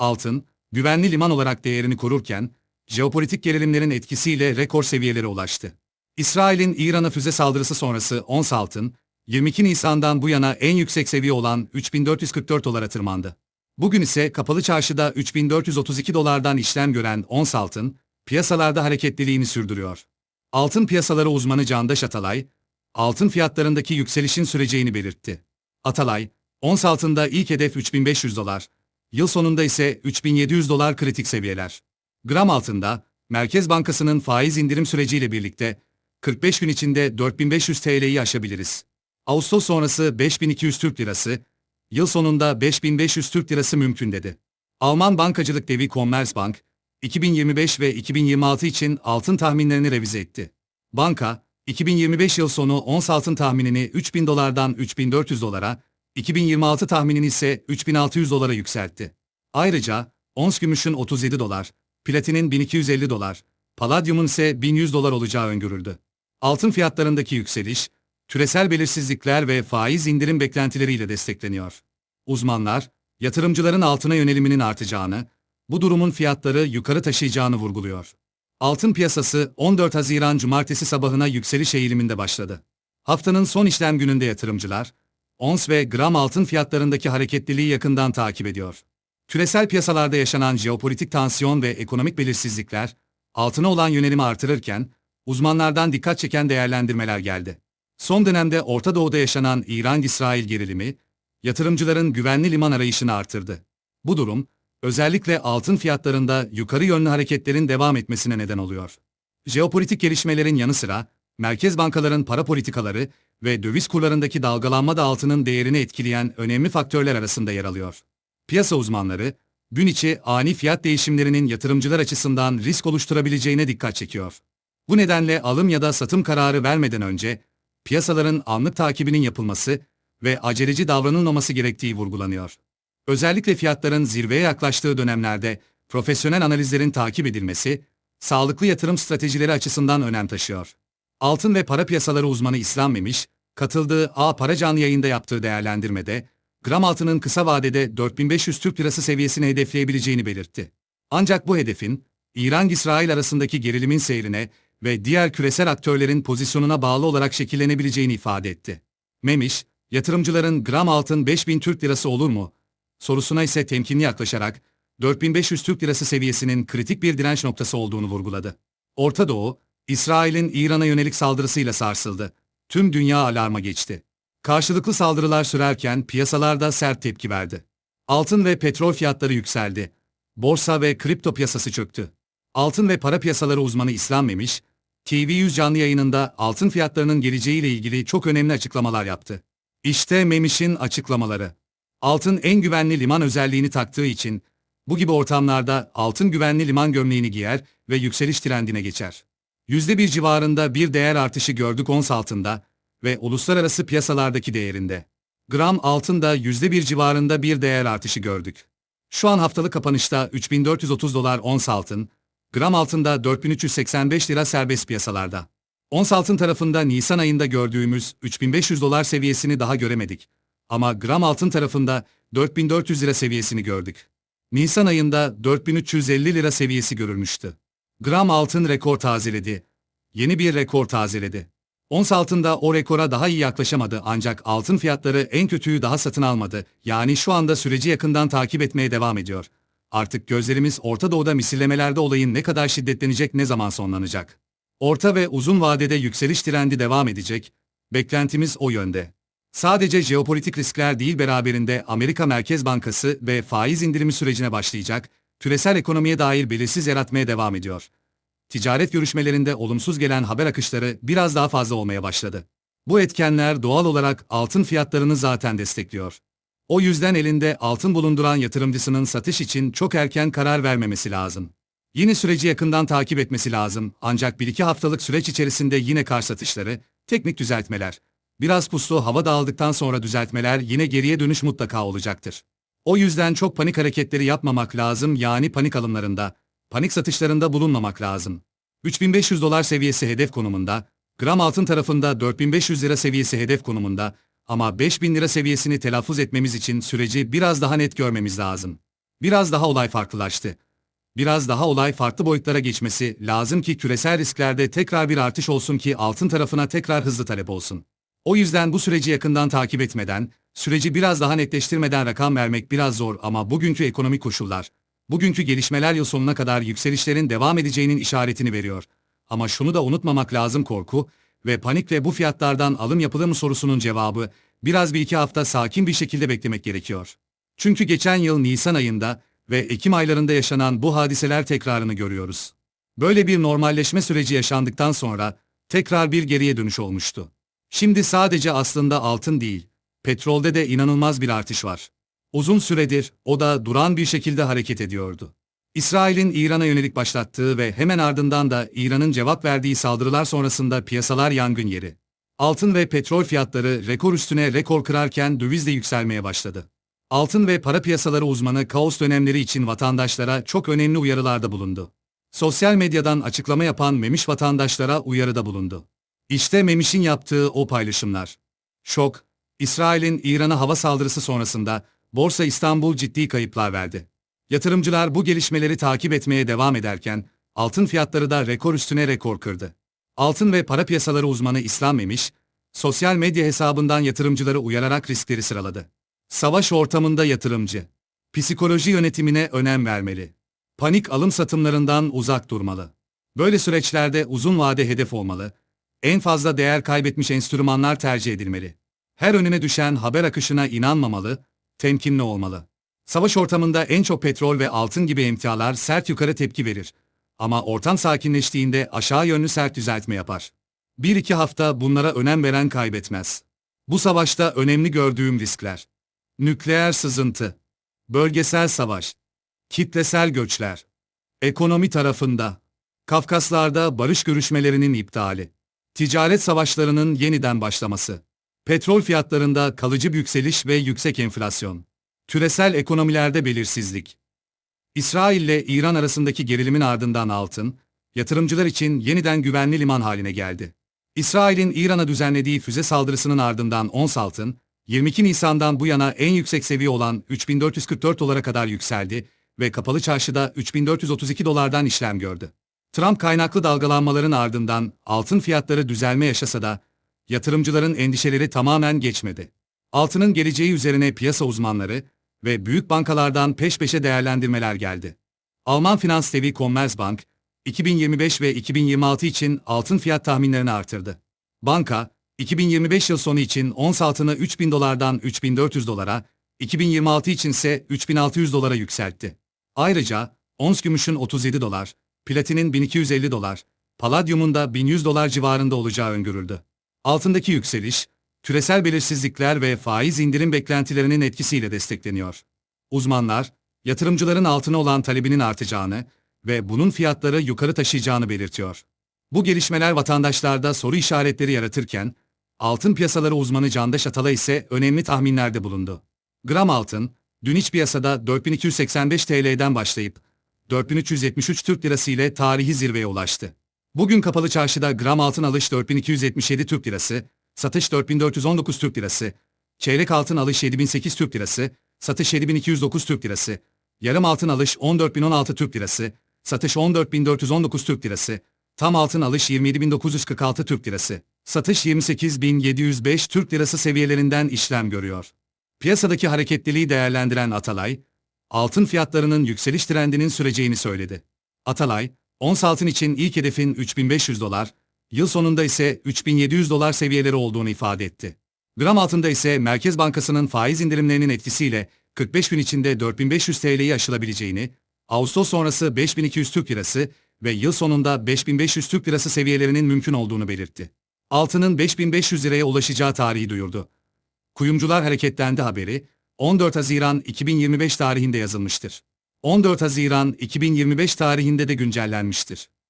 Altın, güvenli liman olarak değerini korurken, jeopolitik gerilimlerin etkisiyle rekor seviyelere ulaştı. İsrail'in İran'a füze saldırısı sonrası ons altın, 22 Nisan'dan bu yana en yüksek seviye olan 3444 dolara tırmandı. Bugün ise kapalı çarşıda 3432 dolardan işlem gören ons altın, piyasalarda hareketliliğini sürdürüyor. Altın piyasaları uzmanı Candaş Atalay, altın fiyatlarındaki yükselişin süreceğini belirtti. Atalay, ons altında ilk hedef 3500 dolar, yıl sonunda ise 3700 dolar kritik seviyeler. Gram altında, Merkez Bankası'nın faiz indirim süreciyle birlikte 45 gün içinde 4500 TL'yi aşabiliriz. Ağustos sonrası 5200 Türk Lirası, yıl sonunda 5500 Türk Lirası mümkün dedi. Alman bankacılık devi Commerzbank, 2025 ve 2026 için altın tahminlerini revize etti. Banka, 2025 yıl sonu ons altın tahminini 3000 dolardan 3400 dolara, 2026 tahminini ise 3600 dolara yükseltti. Ayrıca, ons gümüşün 37 dolar, platinin 1250 dolar, paladyumun ise 1100 dolar olacağı öngörüldü. Altın fiyatlarındaki yükseliş, küresel belirsizlikler ve faiz indirim beklentileriyle destekleniyor. Uzmanlar, yatırımcıların altına yöneliminin artacağını, bu durumun fiyatları yukarı taşıyacağını vurguluyor. Altın piyasası 14 Haziran Cumartesi sabahına yükseliş eğiliminde başladı. Haftanın son işlem gününde yatırımcılar, ons ve gram altın fiyatlarındaki hareketliliği yakından takip ediyor. Küresel piyasalarda yaşanan jeopolitik tansiyon ve ekonomik belirsizlikler, altına olan yönelimi artırırken, uzmanlardan dikkat çeken değerlendirmeler geldi. Son dönemde Orta Doğu'da yaşanan İran-İsrail gerilimi, yatırımcıların güvenli liman arayışını artırdı. Bu durum, özellikle altın fiyatlarında yukarı yönlü hareketlerin devam etmesine neden oluyor. Jeopolitik gelişmelerin yanı sıra, merkez bankaların para politikaları ve döviz kurlarındaki dalgalanma da altının değerini etkileyen önemli faktörler arasında yer alıyor. Piyasa uzmanları, gün içi ani fiyat değişimlerinin yatırımcılar açısından risk oluşturabileceğine dikkat çekiyor. Bu nedenle alım ya da satım kararı vermeden önce, piyasaların anlık takibinin yapılması ve aceleci davranılmaması gerektiği vurgulanıyor. Özellikle fiyatların zirveye yaklaştığı dönemlerde profesyonel analizlerin takip edilmesi, sağlıklı yatırım stratejileri açısından önem taşıyor. Altın ve para piyasaları uzmanı İslam Memiş, katıldığı A Para canlı yayında yaptığı değerlendirmede, gram altının kısa vadede 4500 Türk Lirası seviyesini hedefleyebileceğini belirtti. Ancak bu hedefin, İran-İsrail arasındaki gerilimin seyrine ve diğer küresel aktörlerin pozisyonuna bağlı olarak şekillenebileceğini ifade etti. Memiş, yatırımcıların gram altın 5000 Türk Lirası olur mu? sorusuna ise temkinli yaklaşarak 4500 Türk Lirası seviyesinin kritik bir direnç noktası olduğunu vurguladı. Orta Doğu, İsrail'in İran'a yönelik saldırısıyla sarsıldı. Tüm dünya alarma geçti. Karşılıklı saldırılar sürerken piyasalarda sert tepki verdi. Altın ve petrol fiyatları yükseldi. Borsa ve kripto piyasası çöktü. Altın ve para piyasaları uzmanı İslam Memiş, TV100 canlı yayınında altın fiyatlarının geleceğiyle ilgili çok önemli açıklamalar yaptı. İşte Memiş'in açıklamaları. Altın en güvenli liman özelliğini taktığı için, bu gibi ortamlarda altın güvenli liman gömleğini giyer ve yükseliş trendine geçer. %1 civarında bir değer artışı gördük ons altında ve uluslararası piyasalardaki değerinde. Gram altında %1 civarında bir değer artışı gördük. Şu an haftalık kapanışta 3430 dolar ons altın, gram altında 4385 lira serbest piyasalarda. Ons altın tarafında Nisan ayında gördüğümüz 3500 dolar seviyesini daha göremedik. Ama gram altın tarafında 4400 lira seviyesini gördük. Nisan ayında 4350 lira seviyesi görülmüştü. Gram altın rekor tazeledi. Yeni bir rekor tazeledi. Ons altında o rekora daha iyi yaklaşamadı ancak altın fiyatları en kötüyü daha satın almadı. Yani şu anda süreci yakından takip etmeye devam ediyor. Artık gözlerimiz Orta Doğu'da misillemelerde olayın ne kadar şiddetlenecek ne zaman sonlanacak. Orta ve uzun vadede yükseliş trendi devam edecek. Beklentimiz o yönde. Sadece jeopolitik riskler değil beraberinde Amerika Merkez Bankası ve faiz indirimi sürecine başlayacak, küresel ekonomiye dair belirsiz yaratmaya devam ediyor. Ticaret görüşmelerinde olumsuz gelen haber akışları biraz daha fazla olmaya başladı. Bu etkenler doğal olarak altın fiyatlarını zaten destekliyor. O yüzden elinde altın bulunduran yatırımcısının satış için çok erken karar vermemesi lazım. Yine süreci yakından takip etmesi lazım ancak bir iki haftalık süreç içerisinde yine kar satışları, teknik düzeltmeler, biraz puslu hava dağıldıktan sonra düzeltmeler yine geriye dönüş mutlaka olacaktır. O yüzden çok panik hareketleri yapmamak lazım yani panik alımlarında, panik satışlarında bulunmamak lazım. 3500 dolar seviyesi hedef konumunda, gram altın tarafında 4500 lira seviyesi hedef konumunda ama 5000 lira seviyesini telaffuz etmemiz için süreci biraz daha net görmemiz lazım. Biraz daha olay farklılaştı. Biraz daha olay farklı boyutlara geçmesi lazım ki küresel risklerde tekrar bir artış olsun ki altın tarafına tekrar hızlı talep olsun. O yüzden bu süreci yakından takip etmeden, süreci biraz daha netleştirmeden rakam vermek biraz zor ama bugünkü ekonomik koşullar, bugünkü gelişmeler yıl sonuna kadar yükselişlerin devam edeceğinin işaretini veriyor. Ama şunu da unutmamak lazım korku ve panikle bu fiyatlardan alım yapılır mı sorusunun cevabı biraz bir iki hafta sakin bir şekilde beklemek gerekiyor. Çünkü geçen yıl Nisan ayında ve Ekim aylarında yaşanan bu hadiseler tekrarını görüyoruz. Böyle bir normalleşme süreci yaşandıktan sonra tekrar bir geriye dönüş olmuştu. Şimdi sadece aslında altın değil, petrolde de inanılmaz bir artış var. Uzun süredir o da duran bir şekilde hareket ediyordu. İsrail'in İran'a yönelik başlattığı ve hemen ardından da İran'ın cevap verdiği saldırılar sonrasında piyasalar yangın yeri. Altın ve petrol fiyatları rekor üstüne rekor kırarken döviz de yükselmeye başladı. Altın ve para piyasaları uzmanı kaos dönemleri için vatandaşlara çok önemli uyarılarda bulundu. Sosyal medyadan açıklama yapan Memiş vatandaşlara uyarıda bulundu. İşte Memiş'in yaptığı o paylaşımlar. Şok, İsrail'in İran'a hava saldırısı sonrasında Borsa İstanbul ciddi kayıplar verdi. Yatırımcılar bu gelişmeleri takip etmeye devam ederken altın fiyatları da rekor üstüne rekor kırdı. Altın ve para piyasaları uzmanı İslam Memiş, sosyal medya hesabından yatırımcıları uyararak riskleri sıraladı. Savaş ortamında yatırımcı, psikoloji yönetimine önem vermeli. Panik alım satımlarından uzak durmalı. Böyle süreçlerde uzun vade hedef olmalı. En fazla değer kaybetmiş enstrümanlar tercih edilmeli. Her önüne düşen haber akışına inanmamalı, temkinli olmalı. Savaş ortamında en çok petrol ve altın gibi emtialar sert yukarı tepki verir. Ama ortam sakinleştiğinde aşağı yönlü sert düzeltme yapar. Bir iki hafta bunlara önem veren kaybetmez. Bu savaşta önemli gördüğüm riskler. Nükleer sızıntı. Bölgesel savaş. Kitlesel göçler. Ekonomi tarafında. Kafkaslarda barış görüşmelerinin iptali. Ticaret savaşlarının yeniden başlaması. Petrol fiyatlarında kalıcı yükseliş ve yüksek enflasyon. Küresel ekonomilerde belirsizlik. İsrail ile İran arasındaki gerilimin ardından altın, yatırımcılar için yeniden güvenli liman haline geldi. İsrail'in İran'a düzenlediği füze saldırısının ardından ons altın, 22 Nisan'dan bu yana en yüksek seviye olan 3444 dolara kadar yükseldi ve kapalı çarşıda 3432 dolardan işlem gördü. Trump kaynaklı dalgalanmaların ardından altın fiyatları düzelme yaşasa da yatırımcıların endişeleri tamamen geçmedi. Altının geleceği üzerine piyasa uzmanları ve büyük bankalardan peş peşe değerlendirmeler geldi. Alman finans devi Commerzbank, 2025 ve 2026 için altın fiyat tahminlerini artırdı. Banka, 2025 yıl sonu için ons altını 3000 dolardan 3400 dolara, 2026 için ise 3600 dolara yükseltti. Ayrıca, ons gümüşün 37 dolar, platinin 1250 dolar, paladyumun da 1100 dolar civarında olacağı öngörüldü. Altındaki yükseliş, küresel belirsizlikler ve faiz indirim beklentilerinin etkisiyle destekleniyor. Uzmanlar, yatırımcıların altına olan talebinin artacağını ve bunun fiyatları yukarı taşıyacağını belirtiyor. Bu gelişmeler vatandaşlarda soru işaretleri yaratırken, altın piyasaları uzmanı Candaş Atalay ise önemli tahminlerde bulundu. Gram altın, dün iç piyasada 4285 TL'den başlayıp 4373 Türk Lirası ile tarihi zirveye ulaştı. Bugün kapalı çarşıda gram altın alış 4277 Türk Lirası, satış 4419 Türk Lirası, çeyrek altın alış 7008 Türk Lirası, satış 7209 Türk Lirası, yarım altın alış 14016 Türk Lirası, satış 14419 Türk Lirası, tam altın alış 27946 Türk Lirası, satış 28705 Türk Lirası seviyelerinden işlem görüyor. Piyasadaki hareketliliği değerlendiren Atalay, altın fiyatlarının yükseliş trendinin süreceğini söyledi. Atalay, ons altın için ilk hedefin 3500 dolar, yıl sonunda ise 3700 dolar seviyeleri olduğunu ifade etti. Gram altında ise Merkez Bankası'nın faiz indirimlerinin etkisiyle 45 gün içinde 4500 TL'yi aşılabileceğini, Ağustos sonrası 5200 Türk Lirası ve yıl sonunda 5500 Türk Lirası seviyelerinin mümkün olduğunu belirtti. Altının 5500 liraya ulaşacağı tarihi duyurdu. Kuyumcular hareketlendi haberi 14 Haziran 2025 tarihinde yazılmıştır. 14 Haziran 2025 tarihinde de güncellenmiştir.